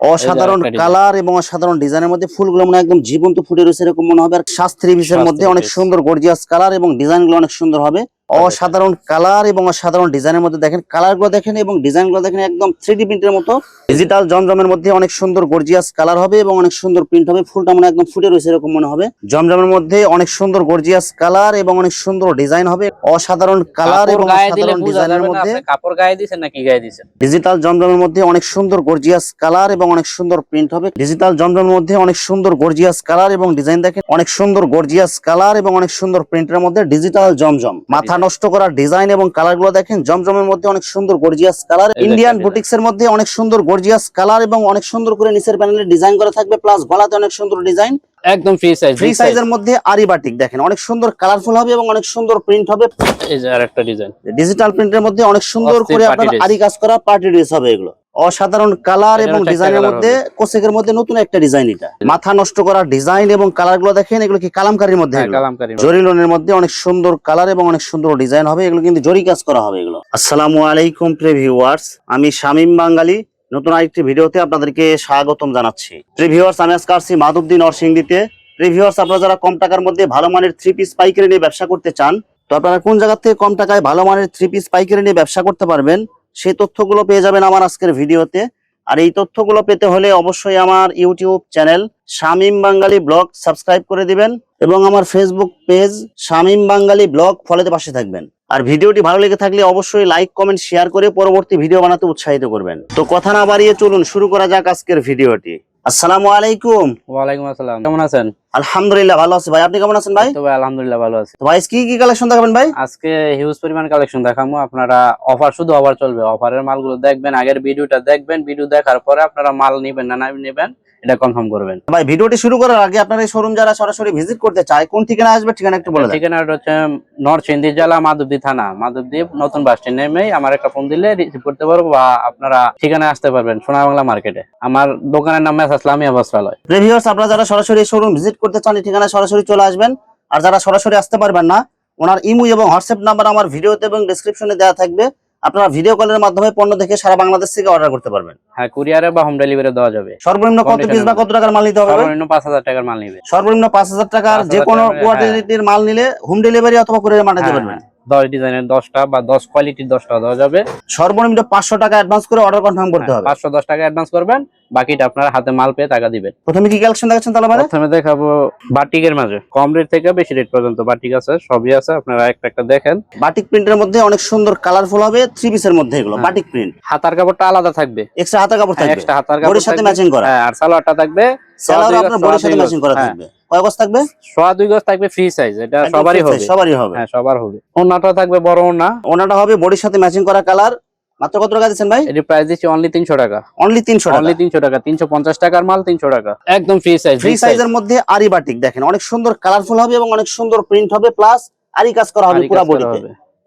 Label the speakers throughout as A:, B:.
A: অসাধারণ কালার এবং অসাধারণ ডিজাইনের মধ্যে ফুলগুলো মনে একদম জীবন্ত ফুটে রয়েছে এরকম মনে হবে। আর শাস্ত্রী বিষয়ের মধ্যে অনেক সুন্দর গর্জিয়াস কালার এবং ডিজাইনগুলো অনেক সুন্দর হবে। অসাধারণ কালার এবং অসাধারণ ডিজাইনের মধ্যে দেখেন কালারগুলো দেখেন এবং ডিজাইনগুলো দেখেন একদম থ্রি প্রিন্টের মতো। ডিজিটাল জমজমের মধ্যে অনেক সুন্দর গর্জিয়াস কালার হবে এবং অনেক সুন্দর প্রিন্ট হবে ফুলটা মনে একদম ফুটে রয়েছে এরকম মনে হবে। জমজমের মধ্যে অনেক সুন্দর গর্জিয়াস কালার এবং অনেক সুন্দর ডিজাইন হবে অসাধারণ কালার এবং অসাধারণ ডিজাইনের মধ্যে।
B: কাপড় গায়ে দিছেন নাকি গায়ে দিছেন?
A: ডিজিটাল জমজমের মধ্যে অনেক সুন্দর গর্জিয়াস কালার এবং অনেক সুন্দর প্রিন্ট হবে। ডিজিটাল জমজমের মধ্যে অনেক সুন্দর গর্জিয়াস কালার এবং ডিজাইন দেখেন অনেক সুন্দর গর্জিয়াস কালার এবং অনেক সুন্দর প্রিন্টের মধ্যে ডিজিটাল জমজম। মাথা নষ্ট করা ডিজাইন এবং কালারগুলো দেখেন জমজমের মধ্যে অনেক সুন্দর গর্জিয়াস কালার ইন্ডিয়ান বুটিক্স এর মধ্যে অনেক সুন্দর গর্জিয়াস কালার এবং অনেক সুন্দর করে নিচের প্যানেলে ডিজাইন করা থাকবে প্লাস গলাতে অনেক সুন্দর ডিজাইন
B: একদম ফ্রি সাইজ
A: ফ্রি সাইজের মধ্যে আরি বাটিক দেখেন অনেক সুন্দর কালারফুল হবে এবং অনেক সুন্দর প্রিন্ট হবে।
B: এই যে আরেকটা ডিজাইন
A: ডিজিটাল প্রিন্টের মধ্যে অনেক সুন্দর করে আপনার। আরি কাজ করা পার্টি ড্রেস হবে এগুলো। অসাধারণ কালার এবং ডিজাইনের মধ্যে কোসেকের মধ্যে নতুন একটা ডিজাইন এটা। মাথা নষ্ট করা ডিজাইন এবং কালারগুলো দেখেন এগুলো কি কালামকারীর মধ্যে
B: হ্যাঁ
A: এগুলো?
B: কালামকারী
A: জরি লোনের মধ্যে অনেক সুন্দর কালার এবং অনেক সুন্দর ডিজাইন হবে এগুলো কিন্তু জরি কাজ করা হবে এগুলো। আসসালামু আলাইকুম প্রিয় ভিউয়ার্স। আমি শামীম বাঙালি নতুন আরেকটি ভিডিওতে আপনাদেরকে স্বাগতম জানাচ্ছি। প্রিয় ভিউয়ার্স আমি আজকে আসছি মাধবদী নরসিংদীতে। প্রিয় ভিউয়ার্স আপনারা যারা কম টাকার মধ্যে ভালো মানের থ্রি পিস পাইকারি নিয়ে ব্যবসা করতে চান তো আপনারা কোন জায়গা থেকে কম টাকায় ভালো মানের থ্রি পিস পাইকারি নিয়ে ব্যবসা করতে পারবেন? সেই তথ্যগুলো পেয়ে যাবেন আমার আজকের ভিডিওতে। আর এই তথ্যগুলো পেতে হলে অবশ্যই আমার YouTube channel Shamim Bangali blog subscribe করে দিবেন এবং আমার Facebook page Shamim Bangali blog ফলোতে পাশে থাকবেন। আর ভিডিওটি ভালো লেগে থাকলে অবশ্যই লাইক কমেন্ট শেয়ার করে পরবর্তী ভিডিও বানাতে উৎসাহিত করবেন। তো কথা না বাড়িয়ে চলুন শুরু করা যাক আজকের ভিডিওটি। আসসালামু আলাইকুম।
B: ওয়ালাইকুম আসসালাম। কেমন আছেন?
A: আলহামদুলিল্লাহ ভালো আছি ভাই। আপনি কেমন আছেন ভাই?
B: তো ভাই আলহামদুলিল্লাহ ভালো আছি।
A: তো ভাই কি কি কালেকশন দেখাবেন ভাই?
B: আজকে হিউজ পরিমাণ কালেকশন দেখাবো। আপনারা অফার শুধু অফার চলবে। অফারের মালগুলো দেখবেন আগের ভিডিওটা দেখবেন। ভিডিও দেখার পরে আপনারা মাল নেবেন না না নেবেন। এটা কনফার্ম করবেন।
A: ভাই ভিডিওটি শুরু করার আগে আপনার এই শোরুম যারা সরাসরি ভিজিট করতে চায় কোন ঠিকানা আসবে ঠিকানা একটু বলে দেন।
B: ঠিকানাটা হচ্ছে নর্থ নরসিংদী জেলা মাধবদী থানা। মাধবদী নতুন বাস স্ট্যান্ড নেমেই আমার একটা ফোন দিলে রিসিভ করতে পারব বা আপনারা ঠিকানায় আসতে পারবেন সোনা বাংলা মার্কেটে আমার দোকানের নাম মেসাস লামিয়া বস্ত্রালয়।
A: প্রিভিউয়ার্স আপনারা যারা সরাসরি শোরুম ভিজিট করতে চান ঠিকানায় সরাসরি চলে আসবেন। আর যারা সরাসরি আসতে পারবেন না ওনার ইমু এবং হোয়াটসঅ্যাপ নাম্বার আমার ভিডিওতে এবং ডেসক্রিপশনে দেওয়া থাকবে। আপনারা ভিডিও কলের মাধ্যমে পণ্য দেখে সারা বাংলাদেশ থেকে অর্ডার করতে পারবেন।
B: হ্যাঁ কুরিয়ারে বা হোম ডেলিভারি দেওয়া যাবে।
A: সর্বনিম্ন কত পিস বা কত টাকার মাল নিতে হবে
B: সর্বনিম্ন পাঁচ হাজার টাকার মাল নিবে।
A: সর্বনিম্ন পাঁচ হাজার টাকার
B: 5,000
A: যে কোনো
B: হ্যাঁ।
A: কোয়ালিটির মাল নিলে হোম ডেলিভারি অথবা কুরিয়ার পাঠাতে পারবেন।
B: হ্যাঁ, দশ ডিজাইনের দশটা বা দশ কোয়ালিটির দশটা দেওয়া যাবে।
A: সর্বনিম্ন পাঁচশো টাকা অ্যাডভান্স করে অর্ডার কনফার্ম করতে হবে।
B: পাঁচশো দশ টাকা অ্যাডভান্স করবেন। বাকিটা আপনার হাতে মাল পেয়ে টাকা দিবেন।
A: প্রথমে কি কালেকশন দেখাচ্ছেন তাহলে মানে
B: প্রথমে দেখাবো বাটিকের মাঝে। কম রেট থেকে বেশি রেট পর্যন্ত বাটিক আছে সবই আছে আপনারা একটা একটা দেখেন।
A: বাটিক প্রিন্টের মধ্যে অনেক সুন্দর কালারফুল হবে থ্রি পিসের মধ্যে এগুলো
B: হ্যাঁ।
A: বাটিক প্রিন্ট
B: হাতার কাপড়টা আলাদা থাকবে।
A: এক্সট্রা হাতার কাপড় থাকবে।
B: এক্সট্রা হাতার কাপড়
A: সাথে। ম্যাচিং করা।
B: হ্যাঁ আর সালোয়ারটা থাকবে দুই
A: আপনার বডির সাথে ম্যাচিং করা
B: হ্যাঁ,
A: থাকবে। কয় গজ থাকবে?
B: সোয়া দুই গজ থাকবে ফ্রি সাইজ এটা সবারই হবে।
A: সবারই হবে।
B: হ্যাঁ সবার হবে। ওনাটা থাকবে বড় ওনা
A: ওনাটা হবে বডির সাথে ম্যাচিং করা কালার মাত্র কত টাকা দিচ্ছেন ভাই?
B: এটি প্রাইস দিচ্ছি অনলি তিনশো টাকা।
A: অনলি তিনশো টাকা?
B: অনলি তিনশো টাকা। তিনশো পঞ্চাশ টাকার মাল তিনশো টাকা। একদম ফ্রি সাইজ
A: ফ্রি সাইজের মধ্যে আরি বাটিক দেখেন। অনেক সুন্দর কালারফুল হবে এবং অনেক সুন্দর প্রিন্ট হবে প্লাস আরি কাজ করা হবে পুরো বডিতে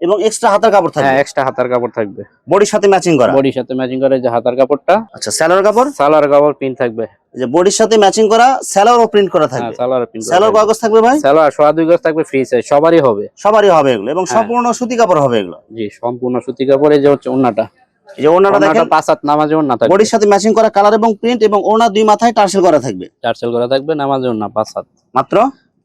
A: এবং এক্সট্রা হাতার কাপড়
B: হ্যাঁ
A: থাকবে
B: এক্সট্রা হাতার কাপড় থাকবে।
A: বডির সাথে ম্যাচিং করা?
B: বডির সাথে ম্যাচিং করা যে হাতার কাপড়টা।
A: আচ্ছা স্যালোর কাপড়?
B: সালোয়ার কাপড় প্রিন্ট থাকবে।
A: যে বডির সাথে ম্যাচিং করা স্যালোরও প্রিন্ট করা
B: হ্যাঁ
A: থাকবে
B: সালোয়ার পিন
A: স্যালোর কয় গজ থাকবে ভাই?
B: সালোয়ার সোয়া দুই গজ থাকবে ফ্রি সাইজ সবারই হবে।
A: সবারই হবে এগুলো এবং
B: হ্যাঁ।
A: সম্পূর্ণ সুতি কাপড় হবে এগুলো?
B: জি সম্পূর্ণ সুতি কাপড়ে যে হচ্ছে ওন্নাটা
A: এই যে
B: ওন্নাটা
A: দেখেন?
B: পাঁচ হাত নামাজে ওন্না থাকবে।
A: বডির সাথে ম্যাচিং করা কালার এবং প্রিন্ট এবং ওনা দুই মাথায় টার্সেল করা থাকবে।
B: চারশেল করা থাকবে নামাজে ওন্না পাঁচ হাত।
A: মাত্র?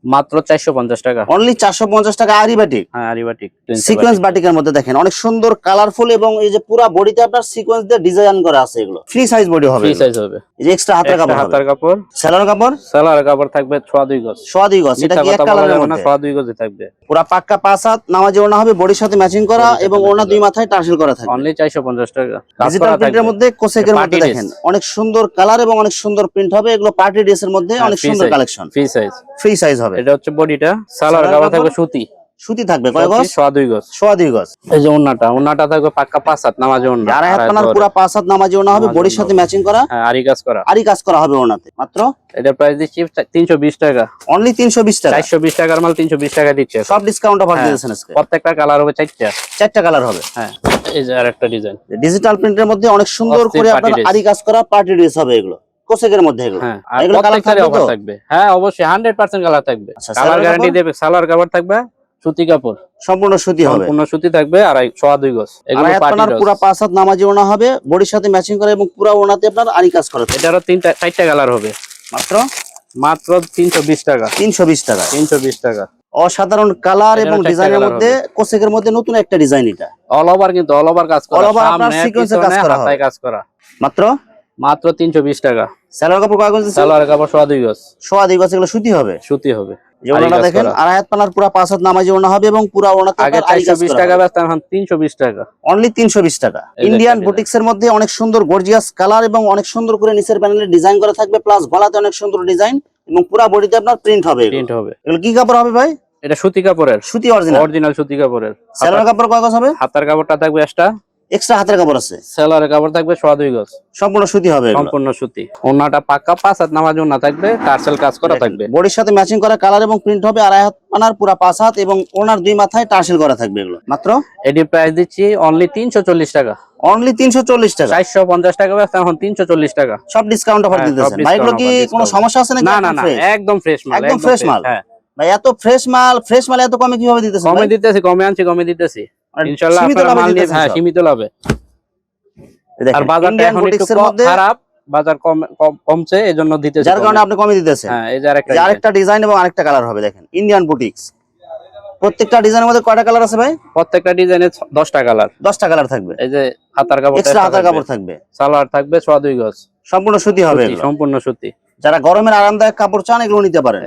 B: মাত্র চারশো পঞ্চাশ টাকা।
A: অনলি চারশো পঞ্চাশ টাকা আরিবাটিক
B: হ্যাঁ আরিবাটিক
A: সিকোয়েন্স বাটিকের মধ্যে দেখেন অনেক সুন্দর কালারফুল এবং এই যে পুরো বডিতে আপনার সিকোয়েন্স দিয়ে ডিজাইন করা আছে এগুলো। ফ্রি সাইজ বডি হবে
B: ফ্রি সাইজ হবে।
A: এই যে এক্সট্রা হাতের কাপড় হবে।
B: কাপড়।
A: সেলার কাপড়?
B: সালোয়ার কাপড় থাকবে সোয়া দুই গজ।
A: সোয়া দুই গজ এটা কি এক কালারের মধ্যে?
B: সোয়া দুই গজে থাকবে।
A: পুরা পাক্কা পাঁচ হাত নামাজি ওনা হবে বডির সাথে ম্যাচিং করা এবং ওনা দুই মাথায় টার্সেল করা থাকবে।
B: অনলি চারশো পঞ্চাশ টাকা।
A: ডিজিটাল প্রিন্টের মধ্যে কোসেকের মধ্যে দেখেন অনেক সুন্দর কালার এবং অনেক সুন্দর প্রিন্ট হবে এগুলো পার্টি ড্রেস এর মধ্যে
B: হ্যাঁ,
A: অনেক সুন্দর collection
B: free size
A: free size হবে।
B: এটা হচ্ছে বডিটা সালোয়ার কাপড় থাকবে সুতি।
A: সুতি থাকবে। কয় গজ?
B: সোয়া দুই গজ।
A: সোয়া দুই গজ।
B: এই যে ওন্নাটা ওন্নাটা থাকবে পাক্কা পাঁচ হাত নামাজে ওন্না
A: হাত পানার পুরা পাঁচ হাত নামাজি হবে বডির সাথে ম্যাচিং করা?
B: হ্যাঁ আরি কাজ করা।
A: আরই কাজ করা হবে মাত্র?
B: এটা প্রাইস দিচ্ছি তিনশো বিশ টাকা।
A: অনলি তিনশো বিশ টাকা?
B: চারশো বিশ টাকার মাল তিনশো বিশ টাকা দিচ্ছে।
A: সব ডিসকাউন্ট অফার
B: হ্যাঁ।
A: দিয়েছেন আজকে।
B: প্রত্যেকটা কালার হবে চারটা।
A: চারটা কালার হবে।
B: হ্যাঁ। এই যে আর একটা ডিজাইন
A: ডিজিটাল প্রিন্টের মধ্যে অনেক সুন্দর করে আপনার আরি কাজ করা পার্টি ড্রেস হবে এগুলো। কোসেকের মধ্যে এগুলো।
B: হ্যাঁ আর
A: এগুলো
B: প্রত্যেকটারই
A: থাকবে
B: হ্যাঁ অবশ্যই হান্ড্রেড পার্সেন্ট কালার থাকবে।
A: আচ্ছা,
B: কালার
A: সালোয়ার
B: গ্যারান্টি দেবে সালোয়ার কাপড় থাকবে সুতি কাপড়।
A: সম্পূর্ণ সুতি হবে।
B: সম্পূর্ণ সুতি থাকবে আড়াই সোয়া দুই গজ। এগুলো
A: হাত
B: পার্টি
A: পাঁচ হাত নামাজি ওনা হবে বডির সাথে ম্যাচিং করে এবং পুরা ওনাতে আপনার আরি কাজ করা।
B: এটারও তিনটা চারটা কালার হবে।
A: মাত্র?
B: মাত্র তিনশো বিশ টাকা।
A: তিনশো বিশ টাকা।
B: তিনশো বিশ টাকা।
A: অসাধারণ কালার এবং ডিজাইনের মধ্যে কোসেকের মধ্যে নতুন একটা ডিজাইন এটা।
B: অল ওভার কিন্তু অল ওভার কাজ করা।
A: Over আপনার
B: সামনে,
A: কাজ করা হবে।
B: কাজ করা।
A: মাত্র?
B: মাত্র তিনশো বিশ টাকা।
A: স্যালোয়ার কাপড় কাগজ
B: সালোয়ার কাপড় সোয়া দুই গজ।
A: সোয়া দিই গছ এগুলো সুতি হবে?
B: সুতি হবে।
A: ওনাটা দেখেন আড়াই হাত পানার পুরা পাঁচ হাত নামাজি ওনা হবে এবং পুরা ওনাতে
B: আগে চারশো বিশ টাকা ব্যস্ত এখন তিনশো বিশ টাকা।
A: অনলি তিনশো বিশ টাকা। ইন্ডিয়ান বুটিক্স এর মধ্যে অনেক সুন্দর গর্জিয়াস কালার এবং অনেক সুন্দর করে নিচের প্যানেলে ডিজাইন করা থাকবে প্লাস গলাতে অনেক সুন্দর ডিজাইন এবং পুরা বডিতে আপনার প্রিন্ট হবে
B: প্রিন্ট হবে।
A: এগুলো কি কাপড় হবে ভাই?
B: এটা সুতি কাপড়ের।
A: সুতি অরিজিনাল
B: অরিজিনাল সুতি কাপড়ের।
A: স্যালোয়ার কাপড় কাগজ হবে?
B: হাতার কাপড়টা থাকবে একটা
A: এক্সট্রা হাতের কাপড় আছে?
B: সেলারের কাপড় থাকবে সোয়া দুই গজ।
A: সম্পূর্ণ সুতি হবে
B: সম্পূর্ণ সুতি। ওনাটা পাক্কা পাঁচ হাত নামাজ ওনা থাকবে টার্সেল কাজ করা থাকবে।
A: বডির সাথে ম্যাচিং করা কালার এবং প্রিন্ট হবে আড়াই হাত পানার পুরা পাঁচ হাত এবং ওনার দুই মাথায় টার্সেল করা থাকবে এগুলো। মাত্র?
B: এটির প্রাইস দিচ্ছি অনলি তিনশো চল্লিশ টাকা।
A: অনলি টাকা?
B: টাকা ব্যস্ত এখন তিনশো চল্লিশ টাকা।
A: সব ডিসকাউন্ট অফার
B: হ্যাঁ,
A: দিতেছেন।
B: discount
A: কি কোনো সমস্যা আছে নাকি?
B: না না
A: একদম
B: না একদম ফ্রেশ মাল
A: একদম fresh মাল।
B: হ্যাঁ।
A: ভাই এত ফ্রেশ মাল ফ্রেশ মাল এত কমে কীভাবে দিতেছেন
B: কমে? দিতেছি কমে আনছি কমে দিতেছি।
A: আর
B: আপনারা মাল নিয়ে হ্যাঁ সীমিত লাভে। আর বাজারটা এখন একটু
A: boutiques এর
B: ক-
A: মধ্যে
B: খারাপ বাজার কম কম- কমছে এই জন্য
A: যার কারণে আপনি কমে দিতেছেন।
B: হ্যাঁ এই যে আরেকটা
A: আরেকটা ডিজাইন এবং আরেকটা কালার হবে দেখেন ইন্ডিয়ান বুটিক্স প্রত্যেকটা ডিজাইনের মধ্যে কয়টা কালার আছে ভাই?
B: প্রত্যেকটা ডিজাইনের দশটা কালার
A: দশটা কালার থাকবে।
B: এই যে হাতার কাপড়
A: এক্সট্রা হাতার কাপড় থাকবে।
B: সালোয়ার থাকবে সোয়া দুই গজ।
A: সম্পূর্ণ সুতি হবে
B: সম্পূর্ণ সুতি।
A: যারা গরমের আরামদায়ক কাপড় চান এগুলো নিতে পারেন।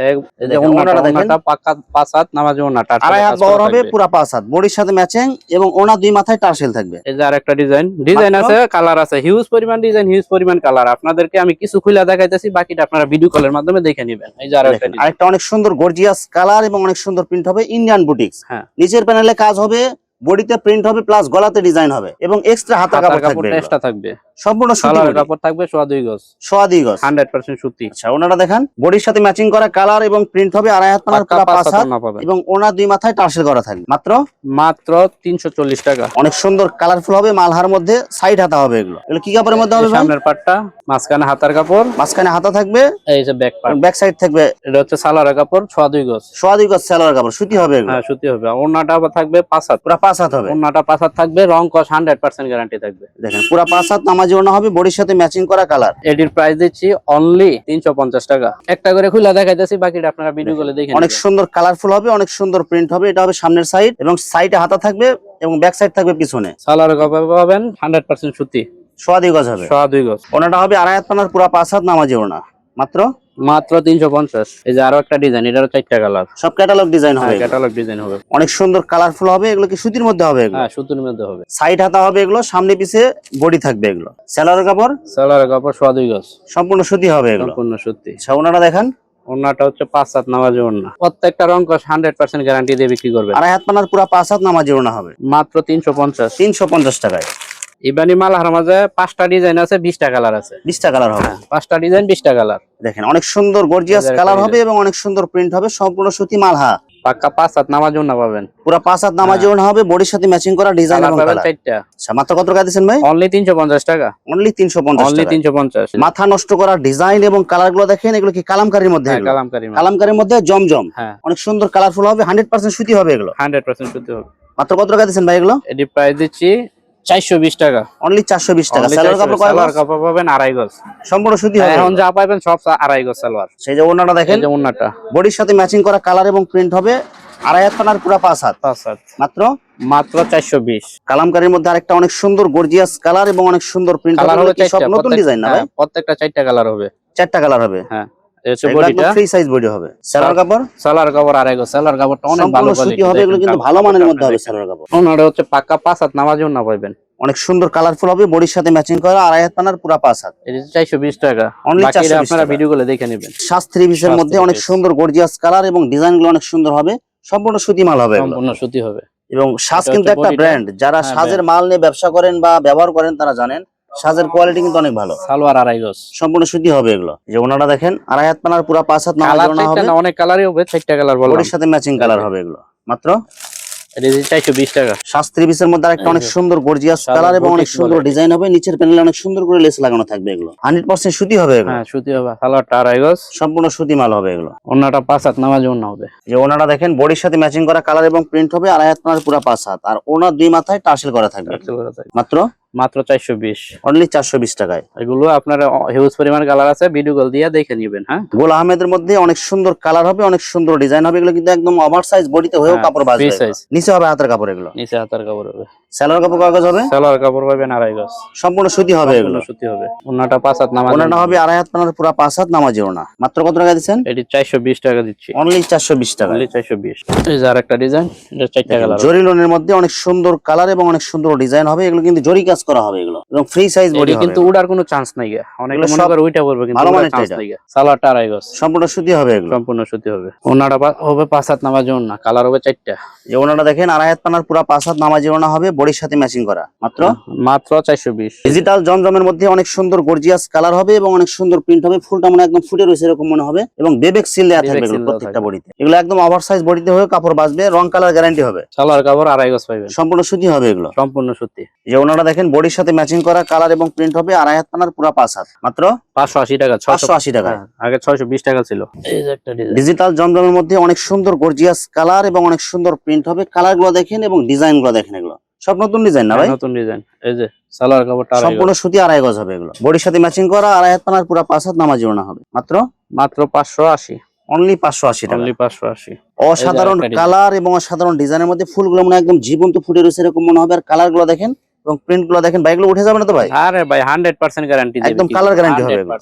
A: আড়াই হাত
B: কাজ
A: হবে
B: থাকবে।
A: পুরা পাঁচ হাত। বডির সাথে ম্যাচিং এবং ওনা দুই মাথায় টার্সেল থাকবে।
B: এই যে আরেকটা ডিজাইন ডিজাইন আছে কালার আছে হিউজ পরিমাণ ডিজাইন হিউজ পরিমাণ কালার আপনাদেরকে আমি কিছু খুলে দেখাইতেছি বাকিটা আপনারা ভিডিও কলের মাধ্যমে দেখে নেবেন। এই যে আরেকটা
A: আরেকটা অনেক সুন্দর গর্জিয়াস কালার এবং অনেক সুন্দর প্রিন্ট হবে ইন্ডিয়ান বুটিক্স
B: হ্যাঁ।
A: নিচের প্যানেলে কাজ হবে বডিতে প্রিন্ট হবে প্লাস গলাতে ডিজাইন হবে এবং এক্সট্রা হাতার কাপড় থাকবে
B: এক্সট্রা থাকবে।
A: সম্পূর্ণ সুতি
B: সালোয়ার কাপড় থাকবে সোয়া দুই গজ।
A: সোয়া দুই গজ।
B: হান্ড্রেড পার্সেন্ট সুতি।
A: আচ্ছা ওনারা দেখেন বডির সাথে ম্যাচিং করা কালার এবং প্রিন্ট হবে আড়াই হাত পানার পুরা
B: পাঁচ হাত
A: হাত এবং ওনা দুই মাথায় টার্সেল করা থাকবে। মাত্র?
B: মাত্র তিনশো চল্লিশ টাকা।
A: অনেক সুন্দর কালারফুল হবে মালহার মধ্যে সাইড হাতা হবে এগুলো। এগুলো কি কাপড়ের মধ্যে হবে
B: সামনের পাটটা মাঝখানে হাতার কাপড়।
A: মাঝখানে হাতা থাকবে
B: এই যে ব্যাক পার্ট
A: ব্যাক সাইড থাকবে।
B: এটা হচ্ছে সালোয়ার কাপড় সোয়া দুই গজ।
A: সোয়া দুই গজ সালোয়ার কাপড় সুতি হবে এগুলো।
B: হ্যাঁ সুতি হবে। ওনাটা থাকবে পাঁচ হাত।
A: পুরা পাঁচ হাত হবে।
B: ওনাটা পাঁচ হাত থাকবে রং কস হান্ড্রেড পার্সেন্ট গ্যারান্টি থাকবে।
A: দেখেন পুরা পাঁচ হাত নামাজি ওনা হবে বডির সাথে ম্যাচিং করা কালার
B: এটির প্রাইস দিচ্ছি অনলি তিনশো পঞ্চাশ টাকা। একটা করে খুলে দেখাইতেছি বাকিটা আপনারা ভিডিও করে দেখে
A: অনেক সুন্দর কালারফুল হবে অনেক সুন্দর প্রিন্ট হবে এটা হবে সামনের সাইড এবং সাইডে হাতা থাকবে এবং ব্যাক সাইড থাকবে পিছনে।
B: কাপড় পাবেন হান্ড্রেড পার্সেন্ট সুতি।
A: সোয়া দুই গজ হবে।
B: সোয়া দুই গজ।
A: ওনাটা হবে আড়াই হাত পানার পুরা পাঁচ হাত নামাজি ওনা মাত্র
B: মাত্র তিনশো পঞ্চাশ। এই যে আরও একটা ডিজাইন এটারও চারটা কালার
A: সব ক্যাটালগ ডিজাইন হবে।
B: ক্যাটালগ ডিজাইন হবে।
A: অনেক সুন্দর কালারফুল হবে এগুলো কি সুতির মধ্যে হবে
B: হ্যাঁ সুতির মধ্যে হবে।
A: সাইড হাতা হবে এগুলো সামনে পিছে বডি থাকবে এগুলো। স্যালোয়ার কাপড়?
B: সালোয়ার কাপড় সোয়া দুই গজ।
A: সম্পূর্ণ সুতি হবে এগুলো।
B: সম্পূর্ণ সুতি।
A: আচ্ছা ওনারা দেখেন।
B: ওনাটা হচ্ছে পাঁচ হাত নামাজ ওনা প্রত্যেকটা রং কস হান্ড্রেড পার্সেন্ট গ্যারান্টি দিয়ে বিক্রি করবেন।
A: আড়াই হাত পানার পুরা পাঁচ হাত নামাজি ওনা হবে।
B: মাত্র তিনশো পঞ্চাশ।
A: তিনশো পঞ্চাশ টাকায়।
B: ইবানি মালার মাঝে পাঁচটা ডিজাইন আছে বিশটা কালার আছে।
A: বিশটা কালার হবে।
B: পাঁচটা ডিজাইন বিশটা কালার
A: দেখেন অনেক সুন্দর গর্জিয়াস কালার হবে এবং অনেক সুন্দর প্রিন্ট হবে সম্পূর্ণ সুতি মালহা
B: পাক্কা পাঁচ হাত নামাজ ওনা পাবেন।
A: পুরা পাঁচ হাত নামাজি ওনা হবে বডির সাথে ম্যাচিং করা ডিজাইন
B: কালার
A: এবং কালার
B: চারটা।
A: আচ্ছা মাত্র কত টাকা দিচ্ছেন ভাই?
B: অনলি তিনশো পঞ্চাশ টাকা।
A: অনলি
B: অনলি
A: টাকা
B: তিনশো পঞ্চাশ।
A: মাথা নষ্ট করা ডিজাইন এবং কালারগুলো দেখেন এগুলো কি কালামকারির মধ্যে
B: হ্যাঁ
A: এগুলো?
B: কালামকারি
A: মধ্যে। জমজম।
B: হ্যাঁ।
A: অনেক সুন্দর কালারফুল হবে হান্ড্রেড পার্সেন্ট সুতি হবে এগুলো।
B: হান্ড্রেড পার্সেন্ট সুতি হবে।
A: মাত্র কত টাকা দিচ্ছেন ভাই এগুলো?
B: এটি প্রাইস দিচ্ছি চারশো বিশ টাকা।
A: অনলি চারশো বিশ টাকা।
B: Only
A: স্যালোয়ার
B: 420
A: কাপড় কয়
B: সালোয়ার কাপড় পাবেন আড়াই গজ।
A: সম্পূর্ণ সুতি হবে।
B: এখন যা পাবেন সব আড়াই গজ সালোয়ার।
A: সেই যে দেখেন?
B: যে
A: বডির সাথে ম্যাচিং করা কালার এবং প্রিন্ট হবে আড়াই হাত পানার পুরা পাঁচ হাত।
B: পাঁচ হাত।
A: মাত্র?
B: মাত্র
A: কালামকারির মধ্যে আরেকটা অনেক সুন্দর গর্জিয়াস কালার এবং অনেক সুন্দর প্রিন্ট হবে। সব নতুন ডিজাইন না ভাই?
B: হ্যাঁ, প্রত্যেকটা চারটা কালার হবে।
A: চারটা কালার হবে।
B: হ্যাঁ। বডিটা।
A: ফ্রি সাইজ বডি হবে। স্যালোয়ার কাপড়?
B: সালোয়ার কাপড় আড়াই গজ সালোয়ার কাপড়টা অনেক ভালো
A: সম্পূর্ণ হবে এগুলো কিন্তু ভালো মানের মধ্যে হবে স্যালোয়ার কাপড়।
B: ওনারা হচ্ছে পাক্কা পাঁচ হাত নামাজও না পাইবেন।
A: অনেক সুন্দর কালারফুল হবে বডির সাথে ম্যাচিং করা আড়াই হাত পানার পুরা পাঁচ হাত।
B: এটা চারশো বিশ টাকা।
A: Only
B: বাকিটা
A: 420
B: আপনারা
A: টাকা।
B: ভিডিও দেখে নেবেন।
A: পিসের মধ্যে অনেক সুন্দর গর্জিয়াস কালার এবং ডিজাইনগুলো অনেক সুন্দর হবে। সম্পূর্ণ সুতি মাল হবে
B: সম্পূর্ণ সুতি হবে।
A: এবং সাজ কিন্তু একটা ব্র্যান্ড যারা
B: হ্যাঁ,
A: সাজের মাল নিয়ে ব্যবসা করেন বা ব্যবহার করেন তারা জানেন সাজের কোয়ালিটি কিন্তু অনেক ভালো।
B: সালোয়ার আড়াই গজ।
A: সম্পূর্ণ সুতি হবে এগুলো। যে ওনারা দেখেন আড়াই হাত পানার পুরা পাঁচ হাত
B: কালার
A: হবে।
B: না অনেক কালারই হবে চারটা কালার বললাম।
A: বডির সাথে ম্যাচিং কালার হবে এগুলো। মাত্র? শাস্ত্রী মধ্যে আরেকটা অনেক সুন্দর গর্জিয়াস কালার এবং অনেক সুন্দর ডিজাইন হবে। নিচের প্যানেলে অনেক সুন্দর করে লেস লাগানো থাকবে এগুলো। হান্ড্রেড পার্সেন্ট সুতি হবে
B: হ্যাঁ সুতি হবে। সালোয়ারটা আড়াই গজ।
A: সম্পূর্ণ সুতি মাল হবে এগুলো।
B: পাঁচ হাত নামাজ হবে।
A: যে দেখেন বডির সাথে ম্যাচিং করা কালার এবং প্রিন্ট হবে পানার পুরো পাঁচ হাত। আর ওনার দুই মাথায় টার্সেল করা থাকবে। মাত্র?
B: মাত্র চারশো বিশ।
A: অনলি চারশো বিশ টাকায়।
B: এগুলো আপনার হিউজ পরিমাণ কালার আছে ভিডিও কল দিয়ে দেখে নিবেন হ্যাঁ?
A: গোল আহমেদের মধ্যে অনেক সুন্দর কালার হবে অনেক সুন্দর ডিজাইন হবে এগুলো কিন্তু একদম ওভার সাইজ বডিতে হয়েও
B: হ্যাঁ,
A: কাপড় বাজবে। নিচে হবে হাতের কাপড় এগুলো।
B: নিচে হাতার কাপড় হবে।
A: স্যালোর কাপড় কাগজ হবে?
B: সালোয়ার কাপড় পাবেন আড়াই গজ।
A: সম্পূর্ণ সুতি হবে এগুলো।
B: সুতি হবে। অন্যটা পাঁচ হাত নামাজ।
A: ওনাটা হবে আড়াই হাত পানার পুরো পাঁচ হাত নামাজি ওনা মাত্র কত টাকা দিচ্ছেন?
B: এটি চারশো বিশ টাকা দিচ্ছি।
A: অনলি চারশো বিশ টাকা।
B: অনলি চারশো বিশ। এই যে আরেকটা ডিজাইন এটা চারটা কালার
A: জরি লোনের মধ্যে অনেক সুন্দর কালার এবং অনেক সুন্দর ডিজাইন হবে। এগুলো কিন্তু জরি কাজ করা হবে এগুলো। এবং ফ্রি সাইজ বডি
B: কিন্তু উড়ার কোনো চান্স নাই অনেকে মনে করে কিন্তু
A: ভালো মানের
B: চান্স নাই আড়াই গজ
A: সম্পূর্ণ সুতি হবে এগুলো।
B: সম্পূর্ণ সুতি হবে। ওনাটা হবে পাঁচ হাত নামাজ না কালার হবে চারটা।
A: যে ওনারা দেখেন আড়াই হাত পানার পুরো পাঁচ হাত নামাজি ওনা হবে বডির সাথে ম্যাচিং করা। মাত্র?
B: মাত্র চারশো বিশ।
A: ডিজিটাল জমজমের মধ্যে অনেক সুন্দর গর্জিয়াস কালার হবে এবং অনেক সুন্দর প্রিন্ট হবে ফুলটা মানে একদম ফুটে রয়েছে এরকম মনে হবে। এবং বেবেক সিল দেওয়া থাকবে এগুলো প্রত্যেকটা বডিতে এগুলো একদম ওভার সাইজ বডিতে হয়ে কাপড় বাঁচবে রং কালার গ্যারান্টি হবে।
B: সালোয়ার কাপড় আড়াই গজ পাইবেন।
A: সম্পূর্ণ সুতি হবে এগুলো।
B: সম্পূর্ণ সুতি।
A: যে ওনারা দেখেন বডির সাথে ম্যাচিং করা কালার এবং প্রিন্ট হবে আড়াই হাত পানার পুরো পাঁচ হাত। মাত্র
B: পাঁচশো আশি টাকা ছশো
A: আশি টাকা।
B: হ্যাঁ, আগে ছয়শো বিশ টাকা ছিল।
A: ডিজিটাল জমজমের মধ্যে অনেক সুন্দর গর্জিয়াস কালার এবং অনেক সুন্দর প্রিন্ট হবে। কালারগুলো দেখেন এবং ডিজাইনগুলো দেখেন এগুলো। সব নতুন ডিজাইন না ভাই?
B: নতুন ডিজাইন এই যে সালোয়ার কাপড়টা
A: সম্পূর্ণ সুতি আড়াই গজ হবে এগুলো। বডির সাথে ম্যাচিং করা আড়াই হাত পানার পুরো পাঁচ হাত নামাজি ওনা হবে। মাত্র?
B: মাত্র পাঁচশো আশি।
A: অনলি পাঁচশো আশি টাকা।
B: অনলি পাঁচশো আশি।
A: অসাধারণ কালার এবং অসাধারণ ডিজাইনের মধ্যে ফুলগুলো মনে হয় একদম জীবন্ত ফুটে রয়েছে এরকম মনে হবে। আর কালারগুলো দেখেন এবং প্রিন্টগুলো দেখেন বাইকগুলো উঠে যাবে না তো ভাই?
B: আরে ভাই হান্ড্রেড পার্সেন্ট গ্যারান্টি
A: একদম colour guarantee হবে। এগুলো।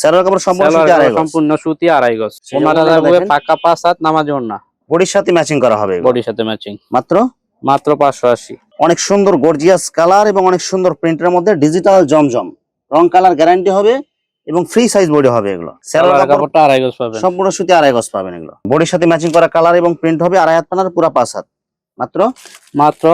A: স্যালোর কাপড় সম্পূর্ণ সুতি আড়াই
B: সম্পূর্ণ সুতি আড়াই গজ। ওনাটা
A: ওনাটা
B: পাকা পাঁচ হাত নামাজ না।
A: বডির সাথে ম্যাচিং করা হবে।
B: বডির সাথে ম্যাচিং
A: মাত্র?
B: মাত্র পাঁচশো আশি।
A: অনেক সুন্দর গর্জিয়াস কালার এবং অনেক সুন্দর প্রিন্টের মধ্যে ডিজিটাল জমজম। রং কালার গ্যারান্টি হবে এবং ফ্রি সাইজ বডি হবে এগুলো। স্যালোর
B: কাপড়টা আড়াই গজ পাবেন।
A: সম্পূর্ণ সুতি আড়াই গজ পাবেন এগুলো। বডির সাথে ম্যাচিং করা কালার এবং প্রিন্ট হবে আড়াই হাত পানার পুরো পাঁচ হাত। মাত্র?
B: মাত্র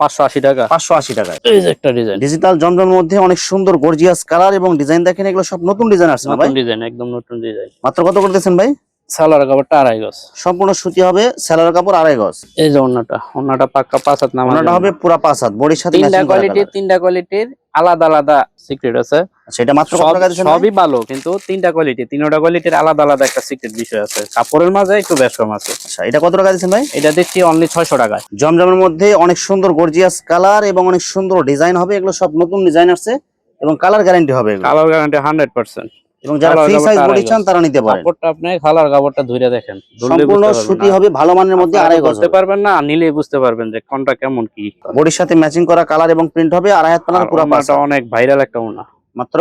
B: পাঁচশো আশি টাকা।
A: পাঁচশো আশি টাকা
B: এই যে একটা ডিজাইন
A: ডিজিটাল জমজমের মধ্যে অনেক সুন্দর গর্জিয়াস কালার এবং ডিজাইন দেখেন এগুলো সব নতুন ডিজাইন আসছে ভাই
B: নতুন ডিজাইন একদম নতুন ডিজাইন
A: মাত্র কত করতেছেন ভাই?
B: সালোয়ার কাপড়টা আড়াই গজ।
A: সম্পূর্ণ সুতি হবে স্যালোর কাপড় আড়াই গজ।
B: এই যে ওনাটা ওনাটা পাক্কা পাঁচ হাত
A: ওনাটা হবে পুরা পাঁচ হাত বডির সাথে
B: তিনটা কোয়ালিটির তিনটা কোয়ালিটির আলাদা আলাদা সিক্রেট আছে।
A: সেটা মাত্র টাকা দিচ্ছেন
B: সবই ভালো কিন্তু তিনটা কোয়ালিটি তিনটা কোয়ালিটির আলাদা আলাদা একটা সিক্রেট বিষয় আছে। কাপড়ের মাঝে একটু বেশ কম আছে।
A: আচ্ছা এটা কত টাকা দিচ্ছেন ভাই?
B: এটা দিচ্ছি অনলি ছয়শো টাকায়
A: জমজমের মধ্যে অনেক সুন্দর গর্জিয়াস কালার এবং অনেক সুন্দর ডিজাইন হবে এগুলো সব নতুন ডিজাইন আসছে এবং কালার গ্যারান্টি হবে
B: কালার গ্যারান্টি হান্ড্রেড পার্সেন্ট
A: এবং যারা ফ্রি সাইজ বডি চান তারা নিতে পারেন।
B: কাপড়টা আপনি কালার কাপড়টা ধরে দেখেন
A: সম্পূর্ণ সুতি হবে ভালো মানের মধ্যে আড়াই গজ
B: বুঝতে পারবেন না নিলেই বুঝতে পারবেন যে কোনটা কেমন কি।
A: বডির সাথে ম্যাচিং করা কালার এবং প্রিন্ট হবে আড়াই হাত পানার পুরো হাত।
B: অনেক ভাইরাল একটা ওনা।
A: মাত্র?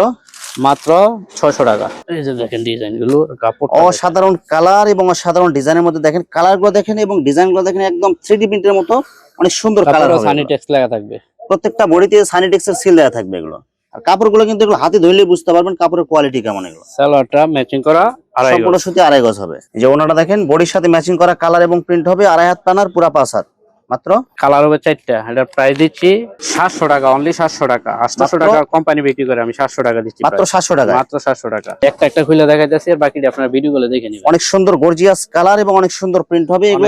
B: মাত্র ছয়শো টাকা। এই যে দেখেন ডিজাইনগুলো কাপড়
A: অসাধারণ কালার এবং অসাধারণ ডিজাইনের মধ্যে দেখেন কালারগুলো দেখেন এবং ডিজাইনগুলো দেখেন একদম থ্রি ডি প্রিন্টের মতো অনেক সুন্দর কালার হবে
B: সানি লাগা থাকবে।
A: প্রত্যেকটা বডিতে সানিটেক্সের সিল দেওয়া থাকবে এগুলো। আর কাপড়গুলো কিন্তু এগুলো হাতে ধরলে বুঝতে পারবেন কাপড়ের কোয়ালিটি কেমন এগুলো।
B: সালোয়ারটা ম্যাচিং করা আড়াই
A: সম্পূর্ণ। সুতি আড়াই গজ হবে। যে ওনাটা দেখেন বডির সাথে ম্যাচিং করা কালার এবং প্রিন্ট হবে আড়াই হাত পানার পুরা পাঁচ হাত। মাত্র?
B: কালার হবে চারটা। এটা প্রাইস দিচ্ছি সাতশো টাকা অনলি সাতশো টাকা। আটশো? টাকা কোম্পানি বিক্রি করে আমি সাতশো টাকা দিচ্ছি
A: মাত্র সাতশো টাকা
B: মাত্র সাতশো টাকা। একটা একটা খুলে দেখাইতেছি আর বাকিটা আপনার ভিডিও গুলো দেখে নিবেন।
A: অনেক সুন্দর গর্জিয়াস কালার এবং অনেক সুন্দর প্রিন্ট হবে। এগুলো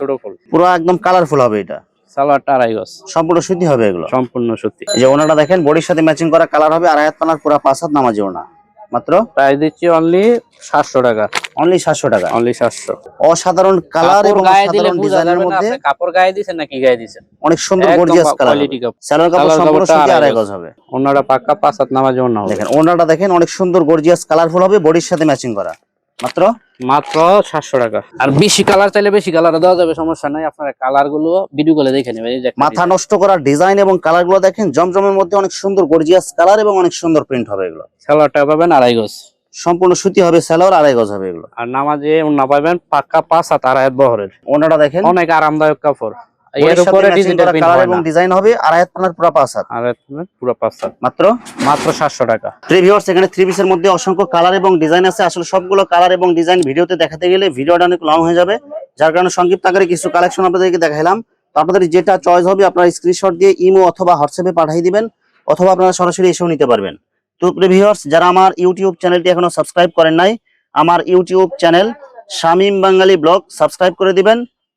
B: ছোট ফুল।
A: পুরো একদম কালারফুল হবে এটা।
B: সালোয়ারটা আড়াই গজ।
A: সম্পূর্ণ সুতি হবে এগুলো?
B: সম্পূর্ণ সত্যি
A: এই যে ওনাটা দেখেন বডির সাথে ম্যাচিং করা কালার হবে পানার পুরা পাঁচ হাত নামাজি ওনা। মাত্র?
B: প্রাইস দিচ্ছি অনলি সাতশো টাকা।
A: অনলি সাতশো টাকা।
B: অনলি সাতশো।
A: অসাধারণ কালার এবং অসাধারণ ডিজাইনের মধ্যে
B: কাপড় গায়ে দিছেন নাকি গায়ে
A: অনেক সুন্দর গর্জিয়াস কালার
B: কোয়ালিটি কাপড়।
A: স্যালোর কাপড়
B: সালোয়ার
A: সম্পূর্ণ সুতি
B: আড়াই গজ।
A: হবে।
B: অন্যটা পাক্কা পাঁচ হাত নামাজ অন্য হবে।
A: দেখেন ওনাটা দেখেন অনেক সুন্দর গর্জিয়াস কালারফুল হবে বডির সাথে ম্যাচিং করা। মাত্র?
B: মাত্র সাতশো টাকা। আর বেশি কালার চাইলে বেশি কালার দেওয়া যাবে সমস্যা নাই। আপনারা কালারগুলো ভিডিও গুলো দেখে নেবেন
A: মাথা নষ্ট করার ডিজাইন এবং কালারগুলো দেখেন জমজমের মধ্যে অনেক সুন্দর গর্জিয়াস কালার এবং অনেক সুন্দর প্রিন্ট হবে এগুলো।
B: সালোয়ারটা পাবেন আড়াই গজ।
A: সম্পূর্ণ সুতি হবে স্যালোয়ার আড়াই গজ হবে এগুলো।
B: আর নামাজে অন্য পাবেন পাক্কা পাঁচ হাত আড়াই বহরের।
A: ওনাটা দেখেন।
B: অনেক আরামদায়ক কাপড়। এর উপরে
A: matching
B: ডিজিটাল
A: কালার এবং ডিজাইন হবে আড়াই পুরো পাঁচ হাত।
B: পুরো পাঁচ হাত।
A: মাত্র?
B: মাত্র সাতশো টাকা।
A: থ্রি ভিউয়ার্স এখানে থ্রি পিসের মধ্যে অসংখ্য কালার এবং ডিজাইন আছে। আসলে সবগুলো কালার এবং ডিজাইন ভিডিওতে দেখাতে গেলে ভিডিওটা অনেক লং হয়ে যাবে। যার কারণে সংক্ষিপ্ত আকারে কিছু কালেকশন আপনাদেরকে দেখাইলাম। তো আপনাদের যেটা চয়েস হবে আপনারা স্ক্রিনশট দিয়ে ইমো অথবা হোয়াটসঅ্যাপে পাঠিয়ে দিবেন অথবা আপনারা সরাসরি এসেও নিতে পারবেন। তো ভিউয়ার্স যারা আমার ইউটিউব চ্যানেলটি এখনও সাবস্ক্রাইব করেন নাই আমার YouTube channel Shamim Bangali blog subscribe করে দিবেন।